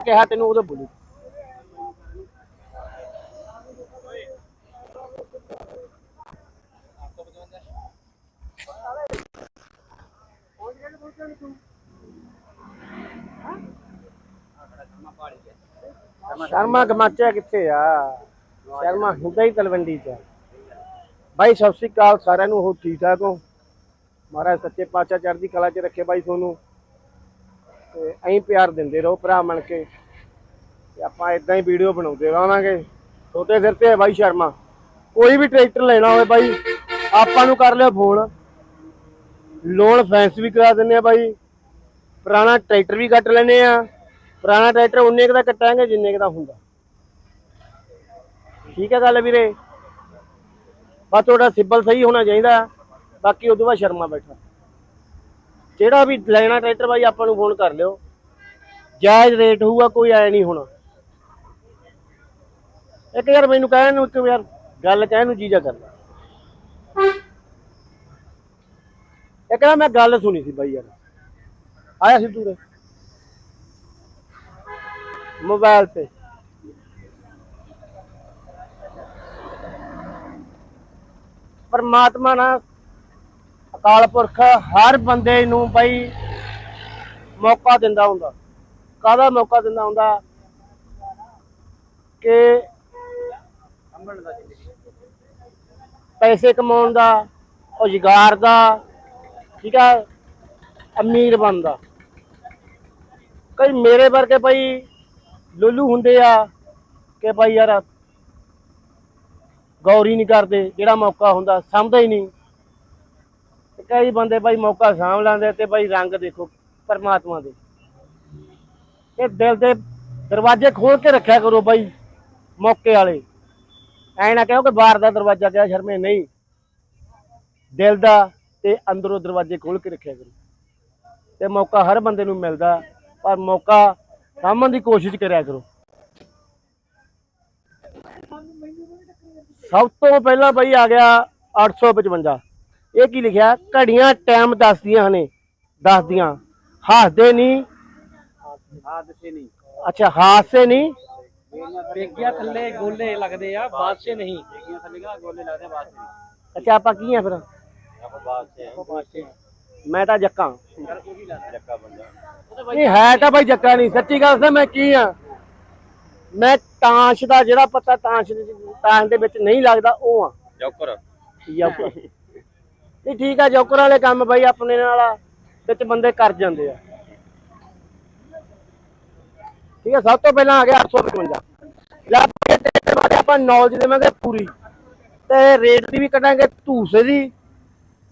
ਕਿਹਾ ਤੈਨੂੰ, ਉਦੋਂ ਬੋਲੀ। ਸ਼ਰਮਾ ਗਮਾਚਿਆ ਕਿੱਥੇ ਆ? ਸ਼ਰਮਾ ਹੁੰਦਾ ਹੀ ਤਲਵੰਡੀ ਚ। ਬਾਈ, ਸਤਿ ਸ੍ਰੀ ਅਕਾਲ ਸਾਰਿਆਂ ਨੂੰ ਹੋ ਠੀਕ ਠਾਕ ਹੋ? ਮਹਾਰਾਜ ਸੱਚੇ ਪਾਤਸ਼ਾਹ ਚੜ੍ਹਦੀ ਕਲਾ 'ਚ ਰੱਖੇ ਬਾਈ ਤੁਹਾਨੂੰ ਤੇ ਐਂ ਪਿਆਰ ਦਿੰਦੇ ਰਹੋ ਭਰਾ ਬਣ ਕੇ। ਤੇ ਆਪਾਂ ਇਦਾਂ ਹੀ ਵੀਡੀਓ ਬਣਾਉਂਦੇ ਰਹਾਂਗੇ। ਛੋਟੇ ਸਿਰ ਤੇ ਬਾਈ ਸ਼ਰਮਾ। ਕੋਈ ਵੀ ਟਰੈਕਟਰ ਲੈਣਾ ਹੋਵੇ ਬਾਈ, ਆਪਾਂ ਨੂੰ ਕਰ ਲਿਓ ਫੋਨ ਲੋਨ ਫੈਂਸ ਵੀ ਕਰਾ ਦਿੰਨੇ ਆ ਬਾਈ। ਪੁਰਾਣਾ ਟਰੈਕਟਰ ਵੀ ਕੱਟ ਲੈਨੇ ਆ ਪੁਰਾਣਾ ਟਰੈਕਟਰ ਉਨੇ ਕੁ ਦਾ ਕੱਟਾਂਗੇ, ਜਿੰਨੇ ਕੁ ਦਾ ਹੁੰਦਾ। ਠੀਕ ਹੈ ਗੱਲ ਵੀਰੇ? ਬਸ ਤੁਹਾਡਾ ਸਿੱਬਲ ਸਹੀ ਹੋਣਾ ਚਾਹੀਦਾ। ਬਾਕੀ ਉਦੋਂ ਬਾਅਦ ਸ਼ਰਮਾ ਬੈਠਾ। ਜਿਹੜਾ ਵੀ ਲੈਣਾ ਟਰੈਕਟਰ ਬਾਈ, ਆਪਾਂ ਨੂੰ ਫੋਨ ਕਰ ਲਿਓ। ਜਾਇਜ਼ ਰੇਟ ਹੋਊਗਾ, ਕੋਈ ਐ ਨਹੀਂ ਹੋਣਾ। ਇੱਕ ਯਾਰ ਮੈਨੂੰ ਕਹਿਣ ਨੂੰ, ਇੱਕ ਯਾਰ ਗੱਲ ਕਹਿਣ ਨੂੰ ਜੀਜਾ ਕਰਦਾ। ਇੱਕ ਨਾ ਮੈਂ ਗੱਲ ਸੁਣੀ ਸੀ ਬਾਈ ਯਾਰ। ਆਇਆ ਸੀ ਤੂਰੇ ਮੋਬਾਈਲ ਤੇ। ਪਰਮਾਤਮਾ ਨਾ ਅਕਾਲ ਪੁਰਖ ਹਰ ਬੰਦੇ ਨੂੰ ਬਈ ਮੌਕਾ ਦਿੰਦਾ ਹੁੰਦਾ। ਕਾਹਦਾ ਮੌਕਾ ਦਿੰਦਾ ਹੁੰਦਾ? ਕਿ ਪੈਸੇ ਕਮਾਉਣ ਦਾ, ਰੁਜ਼ਗਾਰ ਦਾ, ਠੀਕ ਆ, ਅਮੀਰ ਬਣਦਾ। ਕਈ ਮੇਰੇ ਵਰਗੇ ਭਾਈ ਲੁੱਲੂ ਹੁੰਦੇ ਆ ਕਿ ਭਾਈ ਯਾਰ ਗੌਰੀ ਨਹੀਂ ਕਰਦੇ, ਜਿਹੜਾ ਮੌਕਾ ਹੁੰਦਾ, ਸਮਝਦਾ ਹੀ ਨਹੀਂ। ਕਈ ਬੰਦੇ ਭਾਈ ਮੌਕਾ ਸਾਂਭ ਲੈਂਦੇ ਤੇ ਭਾਈ ਰੰਗ ਦੇਖੋ ਪਰਮਾਤਮਾ ਦੇ। ਇਹ ਦਿਲ ਦੇ ਦਰਵਾਜ਼ੇ ਖੋਲ ਕੇ ਰੱਖਿਆ ਕਰੋ ਭਾਈ ਮੌਕੇ ਵਾਲੇ। ਐ ਨਾ ਕਹੋ ਕਿ ਬਾਹਰ ਦਾ ਦਰਵਾਜ਼ਾ ਕਿਹਾ ਸ਼ਰਮੇ ਨਹੀਂ। ਦਿਲ ਦਾ ਤੇ ਅੰਦਰੋਂ ਦਰਵਾਜ਼ੇ ਖੋਲ ਕੇ ਰੱਖਿਆ ਕਰੋ। ਤੇ ਮੌਕਾ ਹਰ ਬੰਦੇ ਨੂੰ ਮਿਲਦਾ, ਪਰ ਮੌਕਾ ਸਾਂਭਣ ਦੀ ਕੋਸ਼ਿਸ਼ ਕਰਿਆ ਕਰੋ। ਸਭ ਤੋਂ ਪਹਿਲਾਂ ਬਈ ਆ ਗਿਆ 855 ਇਹ ਕੀ ਲਿਖਿਆ? ਘੜੀਆਂ ਟਾਈਮ ਦੱਸਦੀਆਂ ਨੇ ਦੱਸਦੀਆਂ। ਹੱਸਦੇ ਨਹੀਂ। ਹਾਦਸੇ ਨਹੀਂ ਅੱਛਾ ਹਾਸੇ ਨਹੀਂ। ਬੇਗਿਆ ਥੱਲੇ ਗੋਲੇ ਲੱਗਦੇ ਆ ਬਾਦਸ਼ੇ ਨਹੀਂ। ਬੇਗਿਆ ਥੱਲੇ ਗੋਲੇ ਲੱਗਦੇ ਬਾਦਸ਼ੇ ਅੱਛਾ ਆਪਾਂ ਕੀ ਆ ਫਿਰ? ਆਪਾਂ ਬਾਦਸ਼ੇ ਬਾਦਸ਼ੇ ਮੈਂ ਤਾਂ ਜੱਕਾਂ। ਜੱਕਾ ਬੰਦਾ ਨਹੀਂ ਹੈ ਤਾਂ ਬਾਈ ਜੱਕਾ ਨਹੀਂ। ਸੱਚੀ ਗੱਲ ਦੱਸਾਂ ਮੈਂ ਕੀ ਆ? ਮੈਂ ਤਾਂਸ਼ ਦਾ ਜਿਹੜਾ ਪਤਾ ਤਾਂਸ਼ ਦੇ ਤਾਂਸ਼ ਦੇ ਵਿੱਚ ਨਹੀਂ ਲੱਗਦਾ ਉਹ ਆ। ਜੋਕਰ। ਜੋਕਰ। ਨਹੀਂ ਠੀਕ ਆ, ਜੋਕਰ ਵਾਲੇ ਕੰਮ ਬਾਈ ਆਪਣੇ ਨਾਲ ਵਿੱਚ ਬੰਦੇ ਕਰ ਜਾਂਦੇ ਆ। ਠੀਕ ਆ, ਸਭ ਤੋਂ ਪਹਿਲਾਂ ਆ ਗਿਆ 855 ਲੈ ਕੇ ਟਰੈਕਟਰ ਬਾਰੇ ਆਪਾਂ ਨੌਲੇਜ ਦੇਵਾਂਗੇ ਪੂਰੀ। ਤੇ ਰੇਟ ਦੀ ਵੀ ਕੱਢਾਂਗੇ ਧੂਸੇ ਦੀ।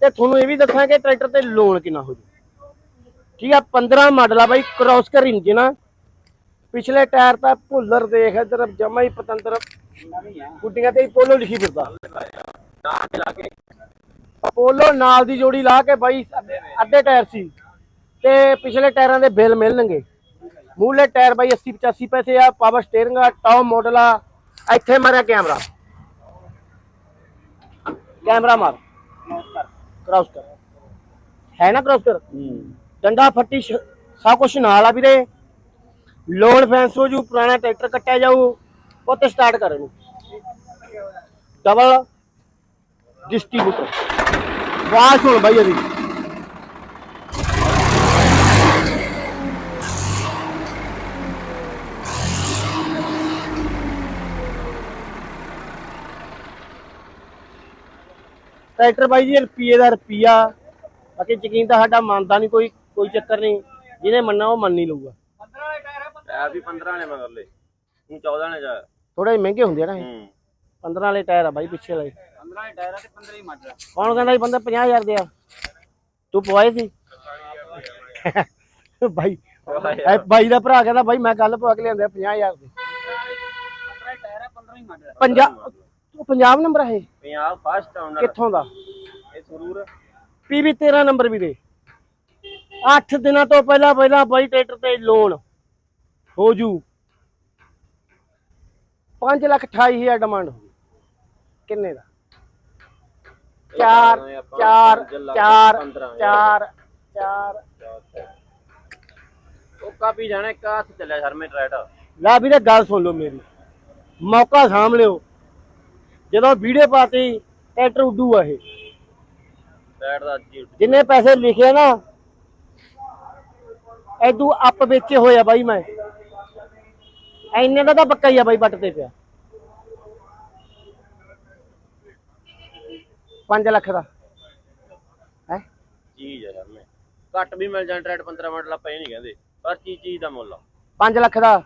ਤੇ ਤੁਹਾਨੂੰ ਇਹ ਵੀ ਦੱਸਾਂਗੇ ਟਰੈਕਟਰ ਤੇ ਲੋਨ ਕਿੰਨਾ ਹੋ ਜੂ ਠੀਕ ਆ 15 ਮਾਡਲ ਆ ਬਾਈ ਕ੍ਰੋਸ ਕਰ ਇੰਜਨ ਆ। ਪਿਛਲੇ ਟਾਇਰ ਤਾਂ ਭੁੱਲਰ ਦੇਖ, ਇਧਰ ਜਮਾ ਹੀ ਪਤੰਦਰ। ਗੁੱਡੀਆਂ ਤੇ ਪੋਲੋ ਲਿਖੀ ਫਿਰਦਾ। ਤਾਂ ਲਾ ਕੇ ਅਪੋਲੋ ਨਾਲ ਦੀ ਜੋੜੀ ਲਾ ਕੇ ਬਾਈ ਅੱਧੇ- ਟਾਇਰ ਸੀ। ਤੇ ਪਿਛਲੇ ਟਾਇਰਾਂ ਦੇ ਬਿੱਲ ਮਿਲਣਗੇ। ਮੂਹਲੇ ਟਾਇਰ ਬਾਈ 80 85 ਪੈਸੇ ਆ ਪਾਵਰ ਸਟੀਅਰਿੰਗ ਆ ਟੌਪ ਮਾਡਲ ਆ ਇੱਥੇ ਮਾਰਿਆ ਕੈਮਰਾ। ਕੈਮਰਾ ਮਾਰ। ਕ੍ਰਾਸ ਕਰ। ਹੈ ਨਾ ਕ੍ਰਾਸ ਕਰ? ਡੰਡਾ ਫੱਟੀ ਸਭ ਕੁਝ ਨਾਲ ਆ ਵੀਰੇ। ਲੋਨ ਫੈਂਸ ਹੋ ਜੂ ਪੁਰਾਣਾ ਟਰੈਕਟਰ ਕੱਟਿਆ ਜਾਊ ਉੱਤੇ ਸਟਾਰਟ ਕਰ ਇਹਨੂੰ। Double distributor. ਆਵਾਜ਼ ਸੁਣ ਬਾਈ ਇਹਦੀ। ਟਰੈਕਟਰ ਬਾਈ ਜੀ ਰੁਪਈਏ ਦਾ ਰੁਪਈਆ। ਬਾਕੀ ਯਕੀਨ ਤਾਂ ਸਾਡਾ ਮੰਨਦਾ ਨਹੀਂ ਕੋਈ ਕੋਈ ਚੱਕਰ ਨਹੀਂ। ਜਿਹਨੇ ਮੰਨਣਾ ਉਹ ਮੰਨ ਹੀ ਲਊਗਾ। 15 ਵਾਲੇ ਟਾਇਰ ਆ ਟਾਇਰ ਵੀ 15 ਨੇ ਮਗਰਲੇ। ਹੁਣ 14 ਨੇ ਜਾ ਥੋੜੇ ਮਹਿੰਗੇ ਹੁੰਦੇ ਆ ਨਾ ਇਹ। ਹੂੰ। 15 ਵਾਲੇ ਟਾਇਰ ਆ ਬਾਈ ਪਿੱਛੇ ਵਾਲੇ। 15 ਵਾਲੇ ਟਾਇਰ ਆ ਤੇ 15 ਹੀ ਮੱਡ ਕੌਣ ਕਹਿੰਦਾ ਜੀ ਬੰਦਾ 50000 ਦੇ ਆ? ਤੂੰ ਪਵਾਏ ਸੀ? ਬਾਈ ਬਾਈ ਦਾ ਭਰਾ ਕਹਿੰਦਾ ਬਾਈ ਮੈਂ ਕੱਲ ਪਵਾ ਕੇ ਲਿਆਂਦੇ 50000 ਦੇ। 15 ਟਾਇਰ ਆ 15 ਹੀ ਮੱਡ ਪੰਜਾਬ ਉਹ ਪੰਜਾਬ ਨੰਬਰ ਹੈ ਇਹ? ਪੰਜਾਬ ਫਸਟ ਆਨਰ ਕਿੱਥੋਂ ਦਾ? ਇਹ ਸਰੂਰ ਪੀਵੀ 13 ਨੰਬਰ ਵੀਰੇ। 8 ਦਿਨਾਂ ਤੋਂ ਪਹਿਲਾਂ ਪਹਿਲਾਂ ਬਾਈ ਟਰੈਕਟਰ ਤੇ ਲੋਨ ਹੋ ਜੂ। 5 ਲੱਖ 28 ਹਜ਼ਾਰ ਡਿਮਾਂਡ ਹੋ ਕਿੰਨੇ ਦਾ? 4 4 4 4 4 ਉਹ ਕਾਪੀ ਜਾਣਾ ਇੱਕ ਹੱਥ ਚੱਲਿਆ ਸ਼ਰਮੇ ਟਰੈਟ ਲੈ ਵੀਰੇ ਗੱਲ ਸੁਣ ਲਓ ਮੇਰੀ। ਮੌਕਾ ਸਾਂਭ ਲਿਓ। ਜਦੋਂ ਵੀਡੀਓ ਪਾਤੀ ਟਰੈਕਟਰ ਉੱਡੂਗਾ ਇਹ। ਟਰੈਟ ਦਾ ਜੀ ਜਿੰਨੇ ਪੈਸੇ ਲਿਖੇ ਨਾ ਐਦੂ ਅੱਪ ਵੇਚੇ ਹੋਏ ਆ ਬਾਈ ਮੈਂ। ਐਨੇ ਦਾ ਤਾਂ ਪੱਕਾ ਹੀ ਆ ਬਾਈ ਬੱਟ ਤੇ ਪਿਆ। 5 ਲੱਖ ਦਾ। ਹੈ? ਚੀਜ਼ ਹੈ ਸ਼ਰਮੇ ਘੱਟ ਵੀ ਮਿਲ ਜਾਣ ਟਰੈਟ 15 ਮਿੰਟ ਲਾ ਪਏ ਨਹੀਂ ਕਹਿੰਦੇ। ਪਰ ਚੀਜ਼ ਚੀਜ਼ ਦਾ ਮੁੱਲ ਆ। 5 ਲੱਖ ਦਾ।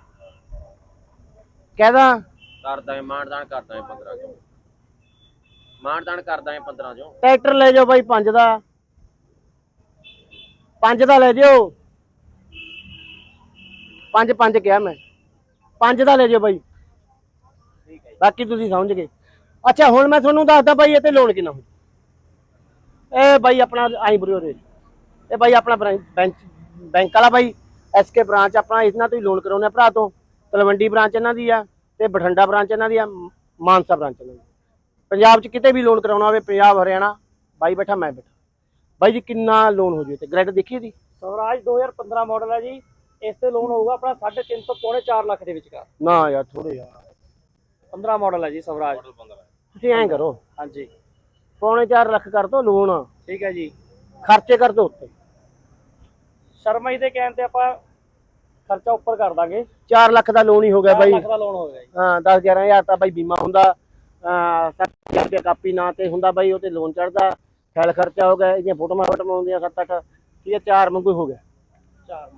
ਕਹਿਦਾ? ਕਰ ਦਾਂਗੇ ਮਾਨਦਾਨ ਕਰ ਦਾਂਗੇ 15 ਚੋਂ। ਮਾਨਦਾਨ ਕਰ ਦਾਂਗੇ 15 ਚੋਂ। ਟਰੈਕਟਰ ਲੈ ਜਾਓ ਬਾਈ 5 ਦਾ। 5 ਦਾ ਲੈ ਜਿਓ। 5 5 ਕਿਹਾ ਮੈਂ। 5 ਦਾ ਲੈ ਜਿਓ ਬਾਈ। ਠੀਕ ਹੈ ਬਾਕੀ ਤੁਸੀਂ ਸਮਝ ਗਏ। ਅੱਛਾ ਹੁਣ ਮੈਂ ਤੁਹਾਨੂੰ ਦੱਸਦਾ ਬਾਈ ਇਹ ਤੇ ਲੋਨ ਕਿੰਨਾ ਹੋ ਇਹ ਬਾਈ ਆਪਣਾ ਆਈ ਬਰੋ ਰੇ ਇਹ ਬਾਈ ਆਪਣਾ ਬੈਂਕ ਬੈਂਕ ਵਾਲਾ ਬਾਈ ਐਸਕੇ ਬ੍ਰਾਂਚ ਆਪਣਾ ਇਹਨਾਂ ਤੋਂ ਹੀ ਲੋਨ ਕਰਾਉਣੇ ਆ ਭਰਾ ਤੋਂ। ਤਲਵੰਡੀ ਬ੍ਰਾਂਚ ਇਹਨਾਂ ਦੀ ਆ ਤੇ ਬਠਿੰਡਾ ਬ੍ਰਾਂਚ ਇਹਨਾਂ ਦੀ ਆ ਮਾਨਸਾ ਬ੍ਰਾਂਚ ਇਹਨਾਂ ਦੀ। ਪੰਜਾਬ 'ਚ ਕਿਤੇ ਵੀ ਲੋਨ ਕਰਾਉਣਾ ਹੋਵੇ ਪੰਜਾਬ ਹਰਿਆਣਾ ਬਾਈ ਬੈਠਾ ਮੈਂ ਬੈਠਾ। ਬਾਈ ਜੀ ਕਿੰਨਾ ਲੋਨ ਹੋ ਜੂ ਤੇ ਗ੍ਰੈਡ ਦੇਖੀ ਦੀ ਸਵਰਾਜ 2015 ਮਾਡਲ ਹੈ ਜੀ। ਇਸ ਤੇ ਲੋਨ ਹੋਊਗਾ ਆਪਣਾ 3.5 ਤੋਂ ਪੌਣੇ 4 ਲੱਖ ਦੇ ਵਿਚਕਾਰ। ਨਾ ਯਾਰ ਥੋੜੇ ਯਾਰ 15 ਮਾਡਲ ਹੈ ਜੀ ਸਵਰਾਜ। ਤੁਸੀਂ ਐਂ ਕਰੋ। ਹਾਂਜੀ। ਪੌਣੇ 4 ਲੱਖ ਕਰ ਦੋ ਲੋਨ ਠੀਕ ਹੈ ਜੀ। ਖਰਚੇ ਕਰ ਦੋ ਉੱਤੇ। ਸ਼ਰਮਾ ਜੀ ਦੇ ਕਹਿਣ ਤੇ ਆਪਾਂ ਖਰਚਾ ਉੱਪਰ ਕਰ ਦਾਂਗੇ। 4 ਲੱਖ ਦਾ ਲੋਨ ਹੀ ਹੋ ਗਿਆ 4 ਬਾਈ। ਲੱਖ ਦਾ ਲੋਨ ਹੋਏਗਾ ਜੀ। ਹਾਂ 10 11000 ਤਾਂ ਬਾਈ ਬੀਮਾ ਹੁੰਦਾ। 60000 ਰੁਪਏ ਕਾਪੀ ਨਾਂ ਤੇ ਹੁੰਦਾ ਬਾਈ ਉਹ ਤੇ ਲੋਨ ਚੜਦਾ ਫੈਲ ਖਰਚਾ ਹੋ ਗਿਆ ਇਹਦੀਆਂ ਫੋਟੋਆਂ ਫੋਟੋਆਂ ਹੁੰਦੀਆਂ 7-8 ਠੀਕ ਹੈ ਚਾਰ ਮੰਗੂ ਹੋ ਗਿਆ। ਚਾਰ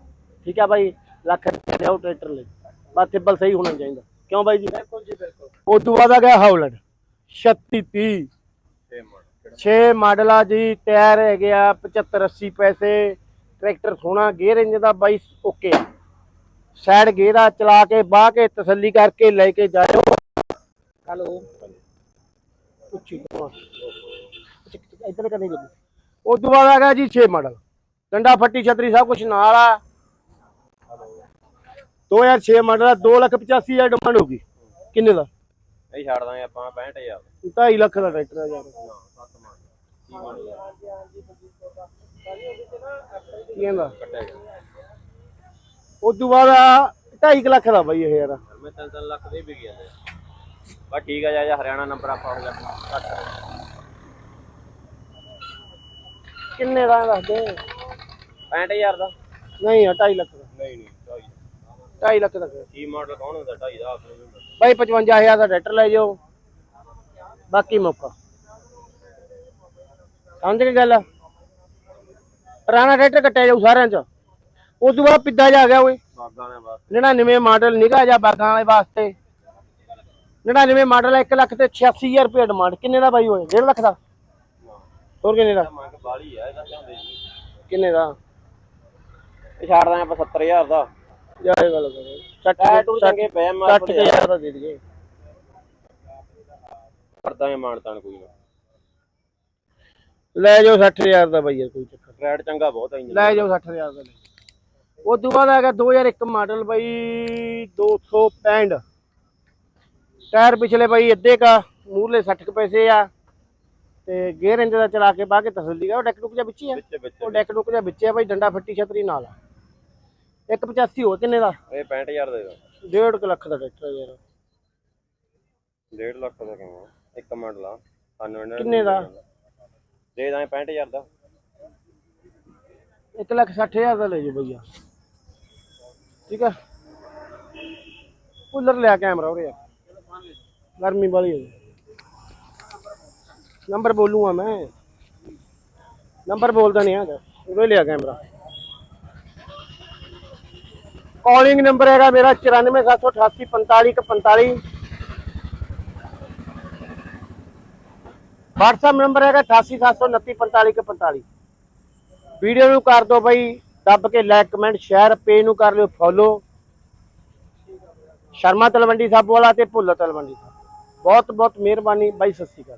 ਠੀਕ ਹੈ ਬਾਈ ਲੱਖ ਰੁਪਏ ਲਿਆਓ ਟਰੈਕਟਰ ਲਈ। ਬਸ ਟਿੱਬਲ ਸਹੀ ਹੋਣਾ ਚਾਹੀਦਾ। ਕਿਉਂ ਬਾਈ ਜੀ? ਬਿਲਕੁਲ ਜੀ ਬਿਲਕੁਲ। ਉਸ ਤੋਂ ਬਾਅਦ ਆ ਗਿਆ ਹਾਉਲੈਂਡ 3630 ਛੇ ਮਾਡਲ 6 ਮਾਡਲ ਆ ਜੀ ਟਾਇਰ ਹੈਗੇ ਆ 75 80 ਪੈਸੇ ਟਰੈਕਟਰ ਸੋਹਣਾ ਗੇਅਰ ਇੰਜ ਦਾ ਬਾਈ ਓਕੇ ਸਾਈਡ ਗੇਅਰ ਆ ਚਲਾ ਕੇ ਬਾਹ ਕੇ ਤਸੱਲੀ ਕਰਕੇ ਲੈ ਕੇ ਜਾਇਓ। ਹੈਲੋ ਉੱਚੀ ਇੱਧਰ ਕਰਨੀ ਲੱਗੀ ਉਸ ਤੋਂ ਬਾਅਦ ਆ ਗਿਆ ਜੀ 6 ਮਾਡਲ। ਡੰਡਾ ਫੱਟੀ ਛਤਰੀ ਸਭ ਕੁਝ ਨਾਲ ਆ। 2006 ਮਾਡਲ ਆ 285000 ਡਿਮਾਂਡ ਹੋਗੀ ਕਿੰਨੇ ਦਾ? ਇਹ ਛੱਡ ਦਾਂਗੇ ਆਪਾਂ 65000 2.5 ਲੱਖ ਦਾ ਟਰੈਕਟਰ ਆ ਯਾਰ। ਨਾ 7 ਮਾਡਲ ਕੀ ਮਾਡਲ ਕੀ ਕਹਿੰਦਾ? ਕੱਟੇਗਾ ਉਸ ਤੋਂ ਬਾਅਦ ਆ 2.5 ਲੱਖ ਦਾ ਬਾਈ ਇਹ ਯਾਰ। ਮੈਂ 3-3 ਲੱਖ ਦੇ ਵੀ ਗਿਆ ਬਸ ਠੀਕ ਆ ਜਾ ਜਾ ਹਰਿਆਣਾ ਨੰਬਰ ਆਪਾਂ ਹੋ ਗਿਆ ਘੱਟ। ਕਿੰਨੇ ਦਾ ਦੱਸ ਦੇ 65000 ਦਾ। ਨਹੀਂ 2.5 ਲੱਖ ਦਾ। ਨਹੀਂ ਨਹੀਂ 2.5 ਲੱਖ। ਦਾ। ਕੀ ਮਾਡਲ ਕੌਣ ਹੁੰਦਾ? 2.5 ਦਾ ਆਪਣੇ ਨੂੰ। ਹੁੰਦਾ ਬਾਈ 55000 ਦਾ ਟਰੈਕਟਰ ਲੈ ਜਾਓ। ਬਾਕੀ ਮੌਕਾ। ਸਮਝ ਕੇ ਗੱਲ? ਪੁਰਾਣਾ ਟਰੈਕਟਰ ਕੱਟਿਆ ਜਾਊ ਸਾਰਿਆਂ ਚ। ਉਸ ਤੋਂ ਬਾਅਦ ਪਿੱਦਾ ਜਾ ਗਿਆ ਓਏ। ਬਾਗਾਂ ਨੇ ਬਸ 99 ਮਾਡਲ ਨਿਗਾਹ ਜਾ ਬਾਗਾਂ ਵਾਲੇ ਵਾਸਤੇ। 99 ਮਾਡਲ 1 ਲੱਖ ਤੇ 86000 ਰੁਪਏ ਡਿਮਾਂਡ ਕਿੰਨੇ ਦਾ ਬਾਈ ਹੋਏ 1.5 ਲੱਖ ਦਾ? ਹੋਰ ਕਿੰਨੇ ਦਾ? ਮੰਗ ਬਾਲੀ ਆ ਇਹਦਾ ਚਾਹੁੰਦੇ ਜੀ। ਕਿੰਨੇ ਦਾ? ਇਹ ਛੱਡ ਦਾਂਗੇ ਆਪਾਂ 70000 ਦਾ। ਜਾ ਇਹ ਗੱਲ ਕਰੋ 60 ਟੈਟੂ ਚੰਗੇ ਪਏ ਮਾਰ 60000 ਦਾ ਦੇ ਦਈਏ। ਕਰਦਾਂਗੇ ਮਾਨਤਾਨ ਕੋਈ ਨਾ। ਲੈ ਜਾਓ 60000 ਦਾ ਬਾਈ ਯਾਰ ਕੋਈ ਚੱਕਰ। ਰੈਡ ਚੰਗਾ ਬਹੁਤ ਆ ਇੰਜਨ ਲੈ ਜਾਓ 60000 ਦਾ ਲੈ ਉਹ ਤੋਂ ਬਾਅਦ ਹੈਗਾ 2001 ਮਾਡਲ ਬਾਈ 265 ਟਾਇਰ ਪਿਛਲੇ ਬਾਈ ਅੱਧੇ ਕਾ ਮੂਰਲੇ 60 ਕੁ ਪੈਸੇ ਆ। ਤੇ ਗੇਅਰ ਇੰਜ ਦਾ ਚਲਾ ਕੇ ਬਾਹ ਕੇ ਤਸੱਲੀ ਕਰ ਉਹ ਡੈਕ ਡੁਕ ਜਿਹਾ ਵਿੱਚ ਹੀ ਆ ਉਹ ਡੈਕ ਡੁਕ ਜਿਹਾ ਵਿੱਚ ਆ ਬਾਈ ਡੰਡਾ ਫੱਟੀ ਛਤਰੀ ਨਾਲ ਆ। 185 ਹੋ ਕਿੰਨੇ ਦਾ? ਇਹ 65000 ਦਾ ਇਹਦਾ। 1.5 ਕੁ ਲੱਖ ਦਾ ਟਰੈਕਟਰ ਯਾਰ। ਡੇਢ ਲੱਖ ਦਾ ਕਿਵੇਂ ਇੱਕ ਮਾਡਲ ਆ। ਕਿੰਨੇ ਦਾ? ਦੇ ਦਾਂਗੇ 65000 ਦਾ। 1 ਲੱਖ 60000 ਦਾ ਲੈ ਜਾਓ ਭਈਆ ਠੀਕ ਆ? ਕੂਲਰ ਲਿਆ ਕੈਮਰਾ ਉਰੇ ਆ। ਗਰਮੀ ਵਾਲੀ ਹੈ ਨੰਬਰ ਬੋਲੂਗਾ ਮੈਂ। ਨੰਬਰ ਬੋਲਦਾ ਨਹੀਂ ਹੈਗਾ। ਉਰੇ ਲਿਆ ਕੈਮਰਾ। ਕਾਲਿੰਗ ਨੰਬਰ ਹੈਗਾ ਮੇਰਾ 9478845145 WhatsApp ਨੰਬਰ ਹੈਗਾ 8879455145 ਵੀਡੀਓ ਨੂੰ ਕਰ ਦਿਓ ਬਾਈ, ਦੱਬ ਕੇ ਲਾਈਕ ਕਮੈਂਟ ਸ਼ੇਅਰ ਪੇਜ ਨੂੰ ਕਰ ਲਿਓ ਫੋਲੋ ਸ਼ਰਮਾ ਤਲਵੰਡੀ ਸਾਬੋ ਵਾਲਾ ਤੇ ਭੁੱਲਰ ਤਲਵੰਡੀ ਸਾਹਿਬ। ਬਹੁਤ ਬਹੁਤ ਮਿਹਰਬਾਨੀ ਬਾਈ, ਸਤਿ ਸ਼੍ਰੀ ਅਕਾਲ।